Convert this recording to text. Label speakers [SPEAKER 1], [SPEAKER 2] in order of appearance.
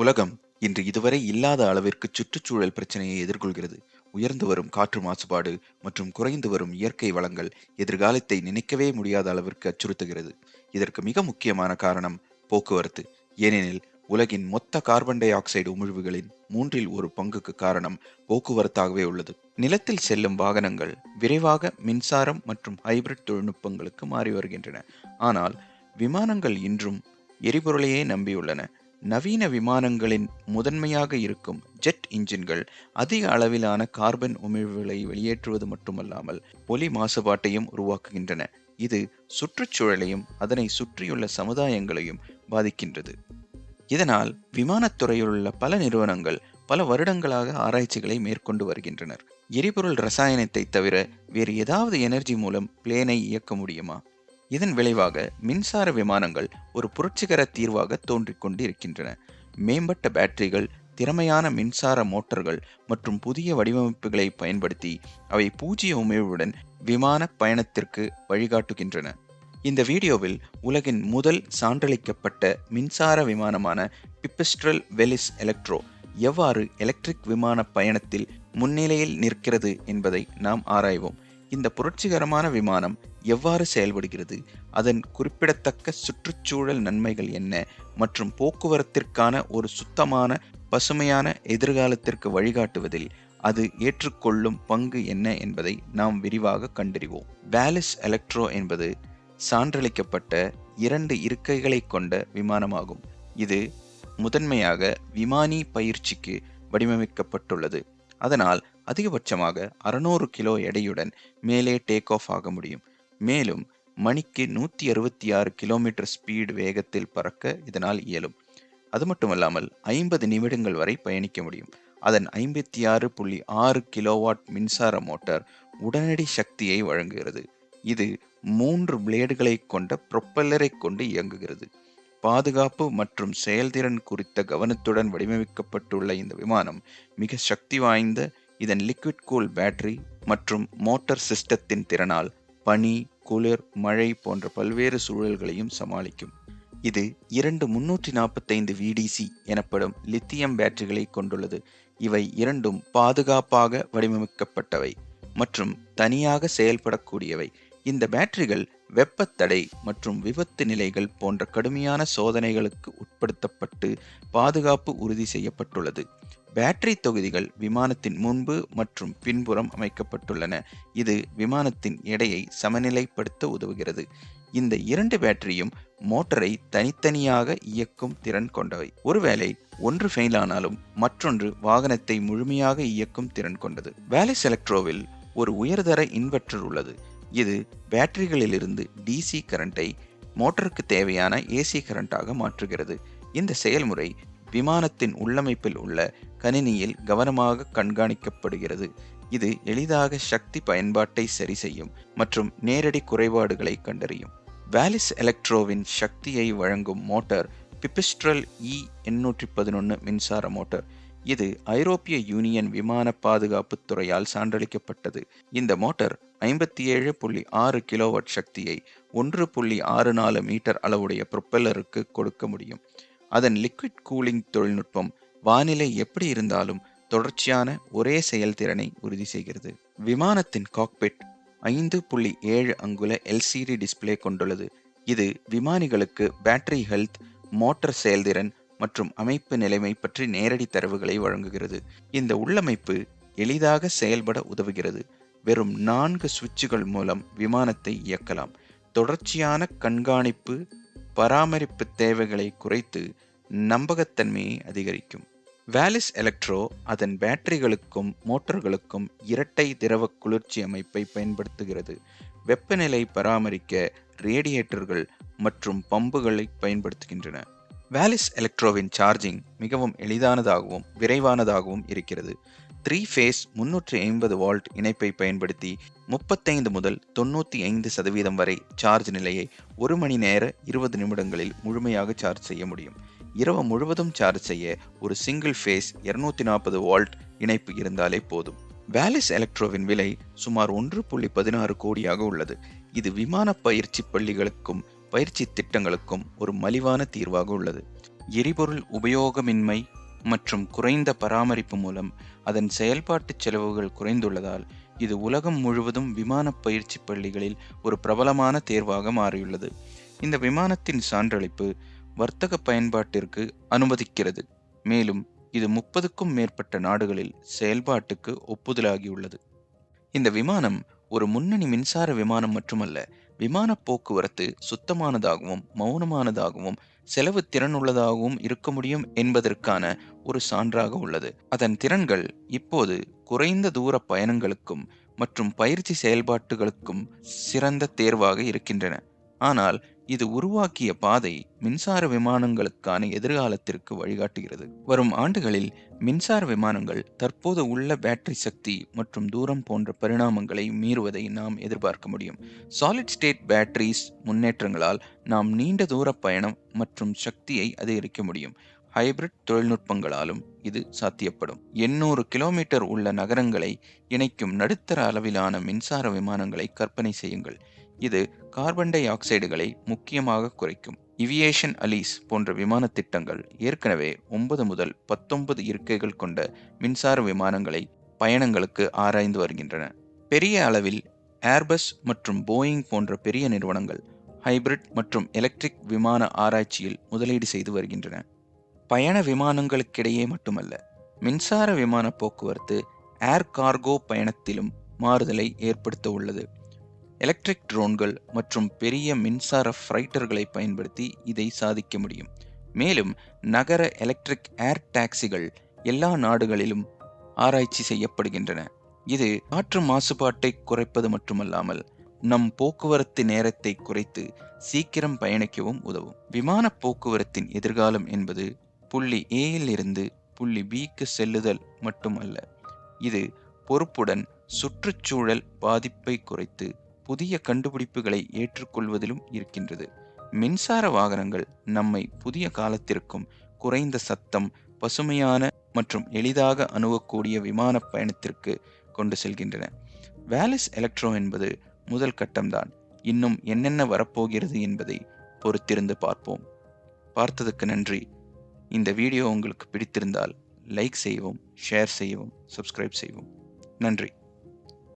[SPEAKER 1] உலகம் இன்று இதுவரை இல்லாத அளவிற்கு சுற்றுச்சூழல் பிரச்சனையை எதிர்கொள்கிறது. உயர்ந்து வரும் காற்று மாசுபாடு மற்றும் குறைந்து வரும் இயற்கை வளங்கள் எதிர்காலத்தை நினைக்கவே முடியாத அளவிற்கு அச்சுறுத்துகிறது. இதற்கு மிக முக்கியமான காரணம் போக்குவரத்து. ஏனெனில் உலகின் மொத்த கார்பன் டை ஆக்சைடு உமிழ்வுகளின் மூன்றில் ஒரு பங்குக்கு காரணம் போக்குவரத்தாகவே உள்ளது. நிலத்தில் செல்லும் வாகனங்கள் விரைவாக மின்சாரம் மற்றும் ஹைபிரிட் தொழில்நுட்பங்களுக்கு மாறி வருகின்றன. ஆனால் விமானங்கள் இன்றும் எரிபொருளையே நம்பியுள்ளன. நவீன விமானங்களின் முதன்மையாக இருக்கும் ஜெட் இன்ஜின்கள் அதிக அளவிலான கார்பன் உமிழ்வுகளை வெளியேற்றுவது மட்டுமல்லாமல் ஒலி மாசுபாட்டையும் உருவாக்குகின்றன. இது சுற்றுச்சூழலையும் அதனை சுற்றியுள்ள சமுதாயங்களையும் பாதிக்கின்றது. இதனால் விமானத்துறையில் உள்ள பல நிறுவனங்கள் பல வருடங்களாக ஆராய்ச்சிகளை மேற்கொண்டு வருகின்றனர். எரிபொருள் ரசாயனத்தை தவிர வேறு ஏதாவது எனர்ஜி மூலம் பிளேனை இயக்க முடியுமா? இதன் விளைவாக மின்சார விமானங்கள் ஒரு புரட்சிகர தீர்வாக தோன்றிக் கொண்டிருக்கின்றன. மேம்பட்ட பேட்டரிகள் திறமையான மின்சார மோட்டார்கள் மற்றும் புதிய வடிவமைப்புகளை பயன்படுத்தி அவை பூஜ்ஜிய உமிழ்வுடன் விமான பயணத்திற்கு வழிகாட்டுகின்றன. இந்த வீடியோவில் உலகின் முதல் சான்றளிக்கப்பட்ட மின்சார விமானமான பிப்பிஸ்ட்ரல் வெலிஸ் எலக்ட்ரோ எவ்வாறு எலக்ட்ரிக் விமான பயணத்தில் முன்னிலையில் நிற்கிறது என்பதை நாம் ஆராய்வோம். இந்த புரட்சிகரமான விமானம் எவ்வாறு செயல்படுகிறது? அதன் குறிப்பிடத்தக்க சுற்றுச்சூழல் நன்மைகள் என்ன? மற்றும் போக்குவரத்திற்கான ஒரு சுத்தமான பசுமையான எதிர்காலத்திற்கு வழிகாட்டுவதில் அது ஏற்றுக்கொள்ளும் பங்கு என்ன என்பதை நாம் விரிவாக கண்டறிவோம். வேலிஸ் எலக்ட்ரோ என்பது சான்றளிக்கப்பட்ட இரண்டு இருக்கைகளை கொண்ட விமானமாகும். இது முதன்மையாக விமானி பயிற்சிக்கு வடிவமைக்கப்பட்டுள்ளது. அதனால் அதிகபட்சமாக அறுநூறு கிலோ எடையுடன் மேலே டேக் ஆஃப் ஆக முடியும். மேலும் மணிக்கு நூற்றி அறுபத்தி ஆறு கிலோமீட்டர் ஸ்பீடு வேகத்தில் பறக்க இதனால் இயலும். அது மட்டுமல்லாமல் ஐம்பது நிமிடங்கள் வரை பயணிக்க முடியும். அதன் ஐம்பத்தி ஆறு புள்ளி ஆறு கிலோவாட் மின்சார மோட்டார் உடனடி சக்தியை வழங்குகிறது. இது மூன்று பிளேடுகளை கொண்ட ப்ரொப்பல்லரை கொண்டு இயங்குகிறது. பாதுகாப்பு மற்றும் செயல்திறன் குறித்த கவனத்துடன் வடிவமைக்கப்பட்டுள்ள இந்த விமானம் மிக சக்தி வாய்ந்த இதன் லிக்விட் கூல் பேட்டரி மற்றும் மோட்டார் சிஸ்டத்தின் திறனால் பனி குளிர் மழை போன்ற பல்வேறு சூழல்களையும் சமாளிக்கும். இது இரண்டு முன்னூற்றி நாற்பத்தைந்து விடிசி எனப்படும் லித்தியம் பேட்டரிகளை கொண்டுள்ளது. இவை இரண்டும் பாதுகாப்பாக வடிவமைக்கப்பட்டவை மற்றும் தனியாக செயல்படக்கூடியவை. இந்த பேட்டரிகள் வெப்பத்தடை மற்றும் விபத்து நிலைகள் போன்ற கடுமையான சோதனைகளுக்கு உட்படுத்தப்பட்டு பாதுகாப்பு உறுதி செய்யப்பட்டுள்ளது. பேட்டரி தொகுதிகள் விமானத்தின் முன்பு மற்றும் பின்புறம் அமைக்கப்பட்டுள்ளன. இது விமானத்தின் எடையை சமநிலைப்படுத்த உதவுகிறது. இந்த இரண்டு பேட்டரியும் மோட்டரை தனித்தனியாக இயக்கும் திறன் கொண்டவை. ஒருவேளை ஒன்று ஃபெயில் ஆனாலும் மற்றொன்று வாகனத்தை முழுமையாக இயக்கும் திறன் கொண்டது. வேலிஸ் எலக்ட்ரோவில் ஒரு உயர்தர இன்வெர்டர் உள்ளது. இது பேட்டரிகளிலிருந்து டிசி கரண்டை மோட்டருக்கு தேவையான ஏசி கரண்டாக மாற்றுகிறது. இந்த செயல்முறை விமானத்தின் உள்ளமைப்பில் உள்ள கணினியில் கவனமாக கண்காணிக்கப்படுகிறது. இது எளிதாக சக்தி பயன்பாட்டை சரி செய்யும் மற்றும் நேரடி குறைபாடுகளை கண்டறியும். வேலிஸ் எலக்ட்ரோவின் சக்தியை வழங்கும் மோட்டார் பிபிஸ்ட்ரல் இ எண்ணூற்றி பதினொன்று மின்சார மோட்டார். இது ஐரோப்பிய யூனியன் விமான பாதுகாப்பு துறையால் சான்றளிக்கப்பட்டது. இந்த மோட்டார் ஐம்பத்தி ஏழு புள்ளி ஆறு கிலோவாட் சக்தியை ஒன்று புள்ளி ஆறு நாலு மீட்டர் அளவுடைய ப்ரொப்பல்லருக்கு கொடுக்க முடியும். அதன் லிக்விட் கூலிங் தொழில்நுட்பம் வானிலை எப்படி இருந்தாலும் தொடர்ச்சியான ஒரே செயல்திறனை உறுதி செய்கிறது. விமானத்தின் காக்பிட் ஐந்து புள்ளி ஏழு அங்குல எல்சிடி டிஸ்பிளே கொண்டுள்ளது. இது விமானிகளுக்கு பேட்டரி ஹெல்த் மோட்டார் செயல்திறன் மற்றும் அமைப்பு நிலைமை பற்றி நேரடி தரவுகளை வழங்குகிறது. இந்த உள்ளமைப்பு எளிதாக செயல்பட உதவுகிறது. வெறும் நான்கு சுவிட்சுகள் மூலம் விமானத்தை இயக்கலாம். தொடர்ச்சியான கண்காணிப்பு பராமரிப்பு தேவைகளை குறைத்து நம்பகத்தன்மையை அதிகரிக்கும். வேலிஸ் எலக்ட்ரோ அதன் பேட்டரிகளுக்கும் மோட்டார்களுக்கும் இரட்டை திரவ குளிர்ச்சி அமைப்பை பயன்படுத்துகிறது. வெப்பநிலை பராமரிக்க ரேடியேட்டர்கள் மற்றும் பம்புகளை பயன்படுத்துகின்றன. வேலிஸ் எலக்ட்ரோவின் சார்ஜிங் மிகவும் எளிதானதாகவும் விரைவானதாகவும் இருக்கிறது. த்ரீ ஃபேஸ் முன்னூற்றி ஐம்பது வால்ட் இணைப்பை பயன்படுத்தி முப்பத்தைந்து முதல் தொண்ணூற்றி ஐந்து சதவீதம் வரை சார்ஜ் நிலையை ஒரு மணி நேர இருபது நிமிடங்களில் முழுமையாக சார்ஜ் செய்ய முடியும். இரவு முழுவதும் சார்ஜ் செய்ய ஒரு சிங்கிள் ஃபேஸ் இருநூத்தி நாற்பது வால்ட் இணைப்பு இருந்தாலே போதும். வேலிஸ் எலக்ட்ரோவின் விலை சுமார் ஒன்று புள்ளி பதினாறு கோடியாக உள்ளது. இது விமான பயிற்சி பள்ளிகளுக்கும் பயிற்சி திட்டங்களுக்கும் ஒரு மலிவான தீர்வாக உள்ளது. எரிபொருள் உபயோகமின்மை மற்றும் குறைந்த பராமரிப்பு மூலம் அதன் செயல்பாட்டு செலவுகள் குறைந்துள்ளதால் இது உலகம் முழுவதும் விமான பயிற்சி பள்ளிகளில் ஒரு பிரபலமான தேர்வாக மாறியுள்ளது. இந்த விமானத்தின் சான்றளிப்பு வர்த்தக பயன்பாட்டிற்கு அனுமதிக்கிறது. மேலும் இது முப்பதுக்கும் மேற்பட்ட நாடுகளில் செயல்பாட்டுக்கு ஒப்புதலாகியுள்ளது. இந்த விமானம் ஒரு முன்னணி மின்சார விமானம் மட்டுமல்ல விமான போக்குவரத்து சுத்தமானதாகவும் மௌனமானதாகவும் செலவு திறனுள்ளதாகவும் இருக்க முடியும் என்பதற்கான ஒரு சான்றாக உள்ளது. அதன் திறன்கள் இப்போது குறைந்த தூர பயணங்களுக்கும் மற்றும் பயிற்சி செயல்பாட்டுகளுக்கும் சிறந்த தேர்வாக இருக்கின்றன. ஆனால் இது உருவாக்கிய பாதை மின்சார விமானங்களுக்கான எதிர்காலத்திற்கு வழிகாட்டுகிறது. வரும் ஆண்டுகளில் மின்சார விமானங்கள் தற்போது உள்ள பேட்டரி சக்தி மற்றும் தூரம் போன்ற பரிணாமங்களை மீறுவதை நாம் எதிர்பார்க்க முடியும். சாலிட் ஸ்டேட் பேட்டரிஸ் முன்னேற்றங்களால் நாம் நீண்ட தூர பயணம் மற்றும் சக்தியை அதிகரிக்க முடியும். ஹைபிரிட் தொழில்நுட்பங்களாலும் இது சாத்தியப்படும். எண்ணூறு கிலோமீட்டர் உள்ள நகரங்களை இணைக்கும் நடுத்தர அளவிலான மின்சார விமானங்களை கற்பனை செய்யுங்கள். இது கார்பன் டை ஆக்சைடுகளை முக்கியமாக குறைக்கும். இவியேஷன் அலீஸ் போன்ற விமான திட்டங்கள் ஏற்கனவே ஒன்பது முதல் பத்தொன்பது இருக்கைகள் கொண்ட மின்சார விமானங்களை பயணங்களுக்கு ஆராய்ந்து வருகின்றன. பெரிய அளவில் ஏர்பஸ் மற்றும் போயிங் போன்ற பெரிய நிறுவனங்கள் ஹைபிரிட் மற்றும் எலக்ட்ரிக் விமான ஆராய்ச்சியில் முதலீடு செய்து வருகின்றன. பயண விமானங்களுக்கிடையே மட்டுமல்ல மின்சார விமான போக்குவரத்து ஏர் கார்கோ பயணத்திலும் மாறுதலை ஏற்படுத்த உள்ளது. எலக்ட்ரிக் ட்ரோன்கள் மற்றும் பெரிய மின்சார ஃப்ரைட்டர்களை பயன்படுத்தி இதை சாதிக்க முடியும். மேலும் நகர எலக்ட்ரிக் ஏர் டாக்ஸிகள் எல்லா நாடுகளிலும் ஆராய்ச்சி செய்யப்படுகின்றன. இது காற்று மாசுபாட்டை குறைப்பது மட்டுமல்லாமல் நம் போக்குவரத்து நேரத்தை குறைத்து சீக்கிரம் பயணிக்கவும் உதவும். விமான போக்குவரத்தின் எதிர்காலம் என்பது புள்ளி ஏயில் இருந்து புள்ளி பிக்கு செல்லுதல் மட்டுமல்ல இது பொறுப்புடன் சுற்றுச்சூழல் பாதிப்பை குறைத்து புதிய கண்டுபிடிப்புகளை ஏற்றுக்கொள்வதிலும் இருக்கின்றது. மின்சார வாகனங்கள் நம்மை புதிய காலத்திற்கும் குறைந்த சத்தம் பசுமையான மற்றும் எளிதாக அணுகக்கூடிய விமான பயணத்திற்கு கொண்டு செல்கின்றன. வேலிஸ் எலக்ட்ரோ என்பது முதல் கட்டம்தான். இன்னும் என்னென்ன வரப்போகிறது என்பதை பொறுத்திருந்து பார்ப்போம். பார்த்ததுக்கு நன்றி. இந்த வீடியோ உங்களுக்கு பிடித்திருந்தால் லைக் செய்யவும் ஷேர் செய்யவும் சப்ஸ்கிரைப் செய்யவும். நன்றி.